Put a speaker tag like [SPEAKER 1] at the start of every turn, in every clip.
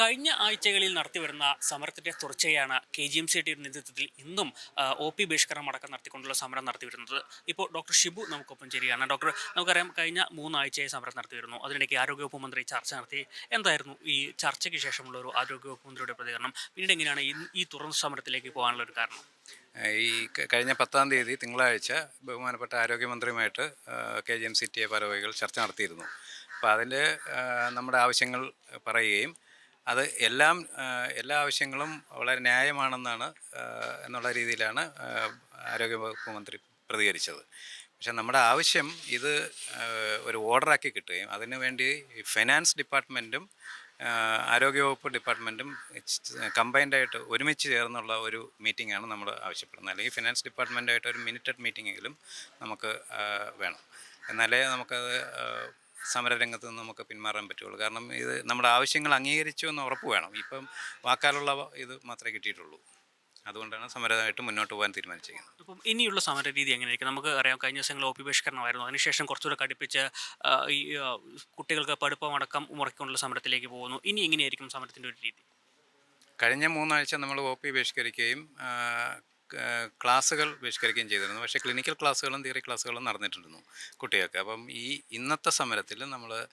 [SPEAKER 1] കഴിഞ്ഞ ആഴ്ചകളിൽ നടത്തിവരുന്ന സമരത്തിന്റെ തുടർച്ചയാണ് കെ ജി എം സി ടിയുടെ നേതൃത്വത്തിൽ ഇന്നും ഒ പി ബഹിഷ്കരണം അടക്കം നടത്തിക്കൊണ്ടുള്ള സമരം നടത്തിവരുന്നത്. ഇപ്പോൾ ഡോക്ടർ ഷിബു നമുക്കൊപ്പം ചേരുകയാണ്. ഡോക്ടർ നമുക്കറിയാം കഴിഞ്ഞ മൂന്നാഴ്ചയായി സമരം നടത്തിവരുന്നു. അതിനിടയ്ക്ക് ആരോഗ്യവകുപ്പ് മന്ത്രി ചർച്ച നടത്തി. എന്തായിരുന്നു ഈ ചർച്ചയ്ക്ക് ശേഷമുള്ള ഒരു ആരോഗ്യവകുപ്പ് മന്ത്രിയുടെ പ്രതികരണം? പിന്നീട് എങ്ങനെയാണ് ഈ തുറന്ന സമരത്തിലേക്ക് പോകാനുള്ള ഒരു കാരണം?
[SPEAKER 2] ഈ കഴിഞ്ഞ പത്താം തീയതി തിങ്കളാഴ്ച ബഹുമാനപ്പെട്ട ആരോഗ്യമന്ത്രിയുമായിട്ട് K G M C T A ചർച്ച നടത്തിയിരുന്നു. അപ്പോൾ അതിൽ നമ്മുടെ ആവശ്യങ്ങൾ പറയുകയും അത് എല്ലാം എല്ലാ ആവശ്യങ്ങളും വളരെ ന്യായമാണെന്നാണ് എന്നുള്ള രീതിയിലാണ് ആരോഗ്യ ആരോഗ്യവകുപ്പ് മന്ത്രി പ്രതികരിച്ചത്. പക്ഷേ നമ്മുടെ ആവശ്യം ഇത് ഒരു ഓർഡറാക്കി കിട്ടുകയും അതിനുവേണ്ടി വേണ്ടി ഫിനാൻസ് ഡിപ്പാർട്ട്മെന്റും ആരോഗ്യവകുപ്പ് ഡിപ്പാർട്ട്മെന്റും കമ്പൈൻഡായിട്ട് ഒരുമിച്ച് ചേർന്നുള്ള ഒരു മീറ്റിംഗ് ആണ് നമ്മൾ ആവശ്യപ്പെടുന്നത്. അല്ലെങ്കിൽ ഫിനാൻസ് ഡിപ്പാർട്ട്മെന്റായിട്ട് ഒരു മിനിറ്റഡ് മീറ്റിംഗെങ്കിലും നമുക്ക് വേണം. എന്നാലേ നമുക്കത് സമരരംഗത്ത് നിന്ന് നമുക്ക് പിന്മാറാൻ പറ്റുള്ളൂ. കാരണം ഇത് നമ്മുടെ ആവശ്യങ്ങൾ അംഗീകരിച്ചു എന്ന് ഉറപ്പ് വേണം. ഇപ്പം വാക്കാലുള്ള ഇത് മാത്രമേ കിട്ടിയിട്ടുള്ളൂ. അതുകൊണ്ടാണ് സമരമായിട്ട് മുന്നോട്ട് പോകാൻ തീരുമാനിച്ചിരിക്കുന്നത്.
[SPEAKER 1] അപ്പം ഇനിയുള്ള സമര രീതി എങ്ങനെയായിരിക്കും? നമുക്ക് അറിയാം കഴിഞ്ഞ ദിവസങ്ങളിൽ ഒ പി ബഹിഷ്കരണമായിരുന്നു. അതിനുശേഷം കുറച്ചുകൂടെ കടുപ്പിച്ച് ഈ കുട്ടികൾക്ക് പഠിപ്പമടക്കം മുറയ്ക്കൊണ്ടുള്ള സമരത്തിലേക്ക് പോകുന്നു. ഇനി എങ്ങനെയായിരിക്കും സമരത്തിന്റെ ഒരു രീതി?
[SPEAKER 2] കഴിഞ്ഞ മൂന്നാഴ്ച നമ്മൾ ഒ പി ബഹിഷ്കരിക്കുകയും ക്ലാസ്സുകൾ ബഹിഷ്കരിക്കുകയും ചെയ്തിരുന്നു. പക്ഷേ ക്ലിനിക്കൽ ക്ലാസ്സുകളും തിയറി ക്ലാസ്സുകളും നടന്നിട്ടുണ്ടായിരുന്നു കുട്ടികൾക്ക്. അപ്പം ഈ ഇന്നത്തെ സമരത്തിൽ നമ്മൾ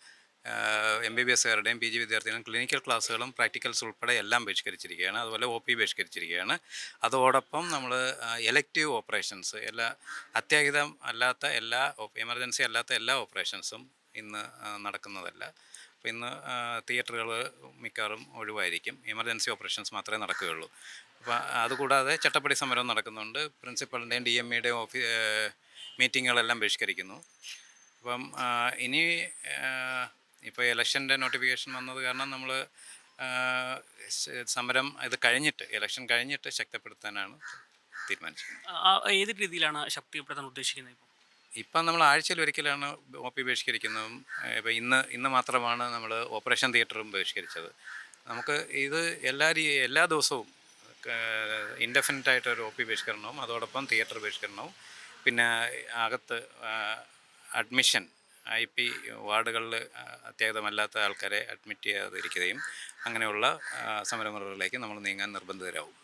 [SPEAKER 2] എം ബി ബി എസ്സുകാരുടെയും പി ജി വിദ്യാർത്ഥികളും ക്ലിനിക്കൽ ക്ലാസ്സുകളും പ്രാക്ടിക്കൽസ് ഉൾപ്പെടെ എല്ലാം ബഹിഷ്കരിച്ചിരിക്കുകയാണ്. അതുപോലെ ഒ പി ബഹിഷ്കരിച്ചിരിക്കുകയാണ്. അതോടൊപ്പം നമ്മൾ എലക്റ്റീവ് ഓപ്പറേഷൻസ് എല്ലാ അത്യാഹിതം അല്ലാത്ത എല്ലാ എമർജൻസി അല്ലാത്ത എല്ലാ ഓപ്പറേഷൻസും ഇന്ന് നടക്കുന്നതല്ല. അപ്പോൾ ഇന്ന് തിയേറ്ററുകൾ മിക്കവാറും ഒഴിവായിരിക്കും. എമർജൻസി ഓപ്പറേഷൻസ് മാത്രമേ നടക്കുകയുള്ളൂ. അപ്പോൾ അതുകൂടാതെ ചട്ടപ്പടി സമരം നടക്കുന്നുണ്ട്. പ്രിൻസിപ്പളിന്റെയും ഡി എം ഇയുടെയും ഓഫീ മീറ്റിങ്ങുകളെല്ലാം ബഹിഷ്കരിക്കുന്നു. അപ്പം ഇനി ഇപ്പോൾ ഇലക്ഷന്റെ നോട്ടിഫിക്കേഷൻ വന്നത് കാരണം നമ്മൾ സമരം ഇത് കഴിഞ്ഞിട്ട് ഇലക്ഷൻ കഴിഞ്ഞിട്ട് ശക്തിപ്പെടുത്താനാണ്
[SPEAKER 1] തീരുമാനിച്ചത് ഏത് രീതിയിലാണ് ശക്തിപ്പെടുത്താൻ ഉദ്ദേശിക്കുന്നത് ഇപ്പോൾ
[SPEAKER 2] ഇപ്പം നമ്മൾ ആഴ്ചയിൽ ഒരിക്കലാണ് ഒ പി ബഹിഷ്കരിക്കുന്നതും ഇപ്പം ഇന്ന് ഇന്ന് മാത്രമാണ് നമ്മൾ ഓപ്പറേഷൻ തിയേറ്ററും ബഹിഷ്കരിച്ചത്. നമുക്ക് ഇത് എല്ലാ രീ എല്ലാ ദിവസവും ഇൻഡെഫിനിറ്റ് ആയിട്ട് ഒരു ഒ പി ബഹിഷ്കരണവും അതോടൊപ്പം തിയേറ്റർ ബഹിഷ്കരണവും പിന്നെ അകത്ത് അഡ്മിഷൻ ഐ പി വാർഡുകളിൽ അത്യാഹിതമല്ലാത്ത ആൾക്കാരെ അഡ്മിറ്റ് ചെയ്യാതിരിക്കുകയും അങ്ങനെയുള്ള സമരമുറകളിലേക്ക് നമ്മൾ നീങ്ങാൻ നിർബന്ധിതരാകും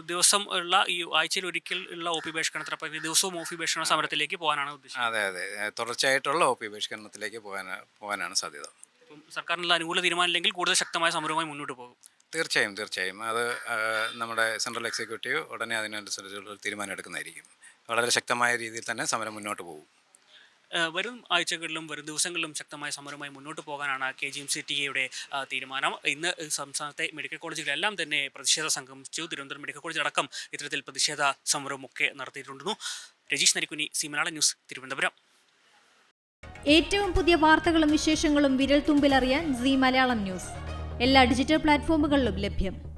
[SPEAKER 1] ദിവസം ഉള്ള ഈ ആഴ്ചയിൽ ഒരിക്കൽ ഉള്ള ഒ പി ബഹിഷ്കരണത്തിന് ദിവസവും ഒ പി ബഹിഷ്കരണ സമരത്തിലേക്ക് പോകാനാണ് ഉദ്ദേശിച്ചത്
[SPEAKER 2] അതെ അതെ. തുടർച്ചയായിട്ടുള്ള ഒ പി ബഹിഷ്കരണത്തിലേക്ക് പോകാൻ പോകാനാണ് സാധ്യത.
[SPEAKER 1] സർക്കാരിനുള്ള അനുകൂല തീരുമാനമില്ലെങ്കിൽ കൂടുതൽ ശക്തമായ സമരവുമായി മുന്നോട്ട് പോകും.
[SPEAKER 2] തീർച്ചയായും തീർച്ചയായും. അത് നമ്മുടെ സെൻട്രൽ എക്സിക്യൂട്ടീവ് ഉടനെ അതിനനുസരിച്ചുള്ള തീരുമാനം എടുക്കുന്നതായിരിക്കും. വളരെ ശക്തമായ രീതിയിൽ തന്നെ സമരം മുന്നോട്ട് പോകും.
[SPEAKER 1] വരും ആഴ്ചകളിലും വരും ദിവസങ്ങളിലും ശക്തമായ സമരവുമായി മുന്നോട്ട് പോകാനാണ് K G M C T എയുടെ തീരുമാനം. ഇന്ന് സംസ്ഥാനത്തെ മെഡിക്കൽ കോളേജുകളെല്ലാം തന്നെ പ്രതിഷേധ സംഗമിച്ചു തിരുവനന്തപുരം മെഡിക്കൽ കോളേജ് അടക്കം ഇത്തരത്തിൽ പ്രതിഷേധ സമരമൊക്കെ നടത്തിയിട്ടുണ്ടെന്നു രജീഷ് നരിക്കുനി സി ന്യൂസ് തിരുവനന്തപുരം.
[SPEAKER 3] ഏറ്റവും പുതിയ വാർത്തകളും വിശേഷങ്ങളും വിരൽ തുമ്പിലറിയാൻ സി മലയാളം ന്യൂസ്. എല്ലാ ഡിജിറ്റൽ പ്ലാറ്റ്ഫോമുകളിലും ലഭ്യം.